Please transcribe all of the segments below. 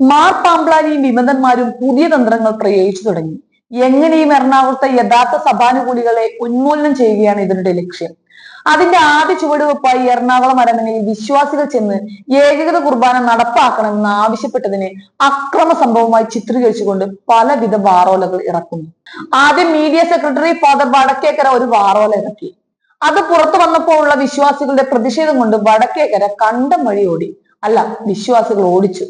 മാർ വിമതന്മാരും പുതിയ തന്ത്രങ്ങൾ പ്രയോഗിച്ചു തുടങ്ങി. എങ്ങനെയും എറണാകുളത്തെ യഥാർത്ഥ സഭാനുകൂലികളെ ഉന്മൂലനം ചെയ്യുകയാണ് ഇതിന്റെ ലക്ഷ്യം. അതിന്റെ ആദ്യ ചുവടുവെപ്പായി എറണാകുളം അരമനയിൽ വിശ്വാസികൾ ചെന്ന് ഏകീകൃത കുർബാന നടപ്പാക്കണമെന്ന് ആവശ്യപ്പെട്ടതിനെ അക്രമ സംഭവമായി ചിത്രീകരിച്ചുകൊണ്ട് പലവിധ വാറോലകൾ ഇറക്കുന്നു. ആദ്യം മീഡിയ സെക്രട്ടറി ഫാദർ വടക്കേക്കര ഒരു വാറോല ഇറക്കി. അത് പുറത്തു വന്നപ്പോൾ ഉള്ള വിശ്വാസികളുടെ പ്രതിഷേധം കൊണ്ട് വടക്കേക്കര കണ്ടം വഴി ഓടി. അല്ല വിശ്വാസികൾ ഓടിച്ചു.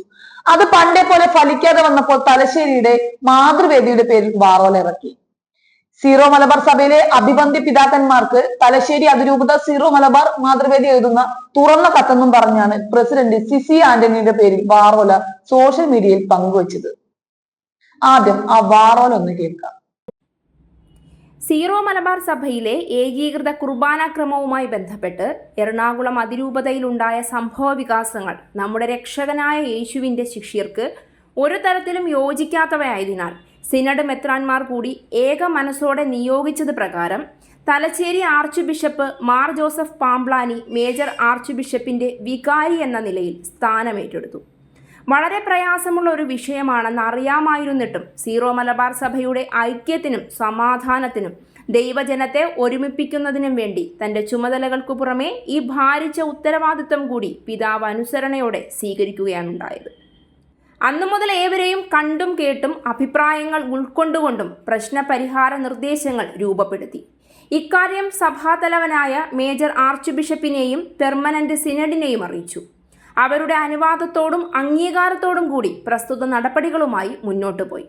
അത് പണ്ടേ പോലെ ഫലിക്കാതെ വന്നപ്പോൾ തലശ്ശേരിയുടെ മാതൃവേദിയുടെ പേരിൽ വാറോല ഇറക്കി. സീറോ മലബാർ സഭയിലെ അഭിബന്ധി പിതാക്കന്മാർക്ക് തലശ്ശേരി അതിരൂപത സീറോ മലബാർ മാതൃവേദി എഴുതുന്ന തുറന്ന കത്തെന്നും പറഞ്ഞാണ് പ്രസിഡന്റ് സിസി ആന്റണിയുടെ പേരിൽ വാറോല സോഷ്യൽ മീഡിയയിൽ പങ്കുവച്ചത്. ആദ്യം ആ വാറോല ഒന്ന് കേൾക്കാം. സീറോ മലബാർ സഭയിലെ ഏകീകൃത കുർബാനാക്രമവുമായി ബന്ധപ്പെട്ട് എറണാകുളം അതിരൂപതയിലുണ്ടായ സംഭവ വികാസങ്ങൾ നമ്മുടെ രക്ഷകനായ യേശുവിന്റെ ശിഷ്യർക്ക് ഒരു തരത്തിലും യോജിക്കാത്തവയായതിനാൽ സിനഡ് മെത്രാൻമാർ കൂടി ഏക മനസ്സോടെ നിയോഗിച്ചത് പ്രകാരം Thalassery archbishop Mar Joseph Pamplany major arch ബിഷപ്പിന്റെ വികാരി എന്ന നിലയിൽ സ്ഥാനമേറ്റെടുത്തു. വളരെ പ്രയാസമുള്ള ഒരു വിഷയമാണെന്ന് അറിയാമായിരുന്നിട്ടും സീറോ മലബാർ സഭയുടെ ഐക്യത്തിനും സമാധാനത്തിനും ദൈവജനത്തെ ഒരുമിപ്പിക്കുന്നതിനും വേണ്ടി തന്റെ ചുമതലകൾക്കു പുറമെ ഈ ഭാരിച്ച ഉത്തരവാദിത്വം കൂടി പിതാവ് അനുസരണയോടെ സ്വീകരിക്കുകയാണുണ്ടായത്. അന്നു മുതൽ ഏവരെയും കണ്ടും കേട്ടും അഭിപ്രായങ്ങൾ ഉൾക്കൊണ്ടുകൊണ്ടും പ്രശ്നപരിഹാര നിർദ്ദേശങ്ങൾ രൂപപ്പെടുത്തി. ഇക്കാര്യം സഭാതലവനായ മേജർ ആർച്ച് ബിഷപ്പിനെയും പെർമനന്റ് സിനഡിനെയും അറിയിച്ചു. അവരുടെ അനുവാദത്തോടും അംഗീകാരത്തോടും കൂടി പ്രസ്തുത നടപടികളുമായി മുന്നോട്ടു പോയി.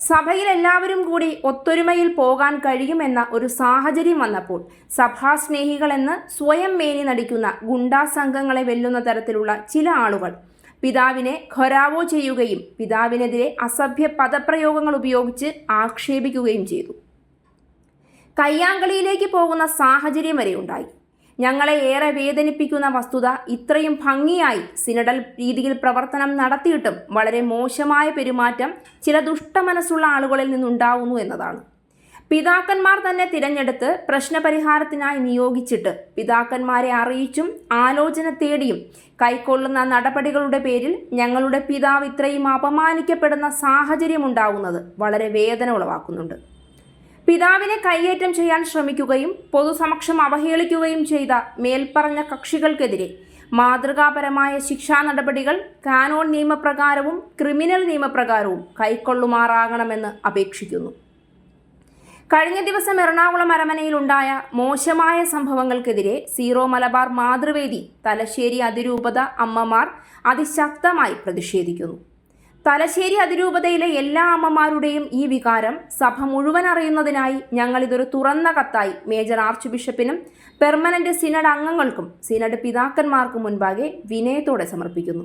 സഭയിൽ എല്ലാവരും കൂടി ഒത്തൊരുമയിൽ പോകാൻ കഴിയുമെന്ന ഒരു സാഹചര്യം വന്നപ്പോൾ സഭാസ്നേഹികളെന്ന് സ്വയം മേനി നടിക്കുന്ന ഗുണ്ടാ സംഘങ്ങളെ വെല്ലുന്ന തരത്തിലുള്ള ചില ആളുകൾ പിതാവിനെ ഖൊരാവോ ചെയ്യുകയും പിതാവിനെതിരെ അസഭ്യ പദപ്രയോഗങ്ങൾ ഉപയോഗിച്ച് ആക്ഷേപിക്കുകയും ചെയ്തു. കയ്യാങ്കളിയിലേക്ക് പോകുന്ന സാഹചര്യം വരെ ഉണ്ടായി. ഞങ്ങളെ ഏറെ വേദനിപ്പിക്കുന്ന വസ്തുത ഇത്രയും ഭംഗിയായി സിനഡൽ രീതിയിൽ പ്രവർത്തനം നടത്തിയിട്ടും വളരെ മോശമായ പെരുമാറ്റം ചില ദുഷ്ടമനസ്സുള്ള ആളുകളിൽ നിന്നുണ്ടാവുന്നു എന്നതാണ്. പിതാക്കന്മാർ തന്നെ തിരഞ്ഞെടുത്ത് പ്രശ്നപരിഹാരത്തിനായി നിയോഗിച്ചിട്ട് പിതാക്കന്മാരെ അറിയിച്ചും ആലോചന തേടിയും കൈക്കൊള്ളുന്ന നടപടികളുടെ പേരിൽ ഞങ്ങളുടെ പിതാവ് ഇത്രയും അപമാനിക്കപ്പെടുന്ന സാഹചര്യമുണ്ടാകുന്നത് വളരെ വേദന ഉളവാക്കുന്നുണ്ട്. പിതാവിനെ കൈയേറ്റം ചെയ്യാൻ ശ്രമിക്കുകയും പൊതുസമക്ഷം അവഹേളിക്കുകയും ചെയ്ത മേൽപ്പറഞ്ഞ കക്ഷികൾക്കെതിരെ മാതൃകാപരമായ ശിക്ഷാ നടപടികൾ കാനോൺ നിയമപ്രകാരവും ക്രിമിനൽ നിയമപ്രകാരവും കൈക്കൊള്ളുമാറാകണമെന്ന് അപേക്ഷിക്കുന്നു. കഴിഞ്ഞ ദിവസം എറണാകുളം അരമനയിലുണ്ടായ മോശമായ സംഭവങ്ങൾക്കെതിരെ സീറോ മലബാർ മാതൃവേദി തലശ്ശേരി അതിരൂപത അമ്മമാർ അതിശക്തമായി പ്രതിഷേധിക്കുന്നു. തലശ്ശേരി അതിരൂപതയിലെ എല്ലാ അമ്മമാരുടെയും ഈ വികാരം സഭ മുഴുവൻ അറിയുന്നതിനായി ഞങ്ങൾ ഇതൊരു തുറന്ന കത്തായി മേജർ ആർച്ച് ബിഷപ്പിനും പെർമനന്റ് സിനഡ് അംഗങ്ങൾക്കും സിനഡ് പിതാക്കന്മാർക്കും മുൻപാകെ വിനയത്തോടെ സമർപ്പിക്കുന്നു.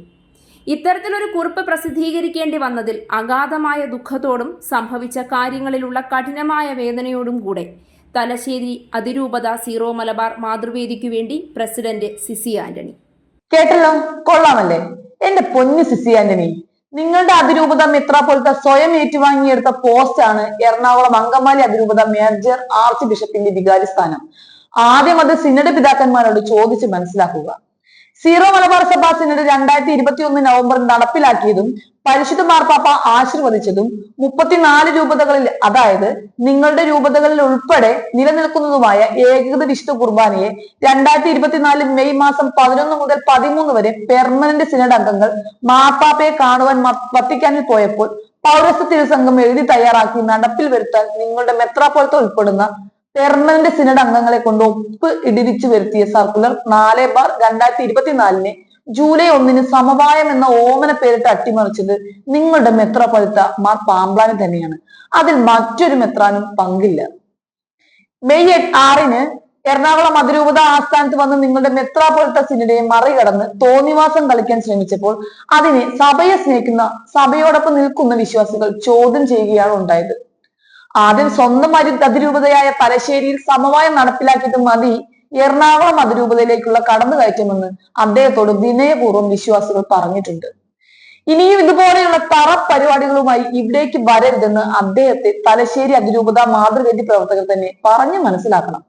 ഇത്തരത്തിലൊരു കുറിപ്പ് പ്രസിദ്ധീകരിക്കേണ്ടി വന്നതിൽ അഗാധമായ ദുഃഖത്തോടും സംഭവിച്ച കാര്യങ്ങളിലുള്ള കഠിനമായ വേദനയോടും കൂടെ തലശ്ശേരി അതിരൂപത സീറോ മലബാർ മാതൃവേദിക്കു വേണ്ടി പ്രസിഡന്റ് സിസി ആന്റണി. കേട്ടല്ലോ? കൊള്ളാമല്ലേ? എന്റെ പൊന്നു സിസി ആന്റണി. നിങ്ങളുടെ അതിരൂപത മെത്രാപ്പൊലിത്ത സ്വയം ഏറ്റുവാങ്ങിയെടുത്ത പോസ്റ്റ് ആണ് എറണാകുളം അങ്കമാലി അതിരൂപത മേജർ ആർച്ച് ബിഷപ്പിന്റെ വികാരി സ്ഥാനം. ആദ്യം അത് സിനഡ് പിതാക്കന്മാരോട് ചോദിച്ച് മനസ്സിലാക്കുക. സീറോ മലബാർ സഭ സിനഡ് രണ്ടായിരത്തി ഇരുപത്തി ഒന്ന് നവംബറിൽ നടപ്പിലാക്കിയതും പരിശുദ്ധ മാർപ്പാപ്പ ആശീർവദിച്ചതും മുപ്പത്തിനാല് രൂപതകളിൽ അതായത് നിങ്ങളുടെ രൂപതകളിൽ ഉൾപ്പെടെ നിലനിൽക്കുന്നതുമായ ഏകീകൃത വിശുദ്ധ കുർബാനയെ രണ്ടായിരത്തി ഇരുപത്തിനാല് മെയ് മാസം പതിനൊന്ന് മുതൽ പതിമൂന്ന് വരെ പെർമനന്റ് സിനഡ് അംഗങ്ങൾ മാർപ്പാപ്പയെ കാണുവാൻ വത്തിക്കാനിൽ പോയപ്പോൾ പൗരസ്ത്യ തിരുസംഘം എഴുതി തയ്യാറാക്കി നടപ്പിൽ വരുത്താൻ നിങ്ങളുടെ മെത്രാപോലത്തെ ഉൾപ്പെടുന്ന പെർമനന്റ് സിനഡ് അംഗങ്ങളെ കൊണ്ട് ഒപ്പ് ഇടിവിച്ചു വരുത്തിയ സർക്കുലർ നാല് ബാർ രണ്ടായിരത്തി ഇരുപത്തിനാലിന് ജൂലൈ ഒന്നിന് സമവായം എന്ന ഓമന പേരിട്ട് അട്ടിമറിച്ചത് നിങ്ങളുടെ മെത്രാപ്പൊലിത്ത മാർ പാമ്പ്ലാനി തന്നെയാണ്. അതിൽ മറ്റൊരു മെത്രാനും പങ്കില്ല. മെയ് ആറിന് എറണാകുളം അതിരൂപത ആസ്ഥാനത്ത് വന്ന് നിങ്ങളുടെ മെത്രാപ്പൊലിത്ത സിനിഡയെ മറികടന്ന് തോന്നിവാസം കളിക്കാൻ ശ്രമിച്ചപ്പോൾ അതിനെ സഭയെ സ്നേഹിക്കുന്ന സഭയോടൊപ്പം നിൽക്കുന്ന വിശ്വാസികൾ ചോദ്യം ചെയ്യുകയാണ് ഉണ്ടായത്. ആദ്യം സ്വന്തം അതിരൂപതയായ തലശ്ശേരിയിൽ സമവായം നടപ്പിലാക്കിയിട്ട് മതി എറണാകുളം കടന്നു കടന്നുകയറ്റമെന്ന് അദ്ദേഹത്തോട് വിനയപൂർവം വിശ്വാസികൾ പറഞ്ഞിട്ടുണ്ട്. ഇനിയും ഇതുപോലെയുള്ള തറ പരിപാടികളുമായി ഇവിടേക്ക് വരരുതെന്ന് അദ്ദേഹത്തെ തലശ്ശേരി അതിരൂപത മാതൃവേദി പ്രവർത്തകർ തന്നെ പറഞ്ഞു മനസ്സിലാക്കണം.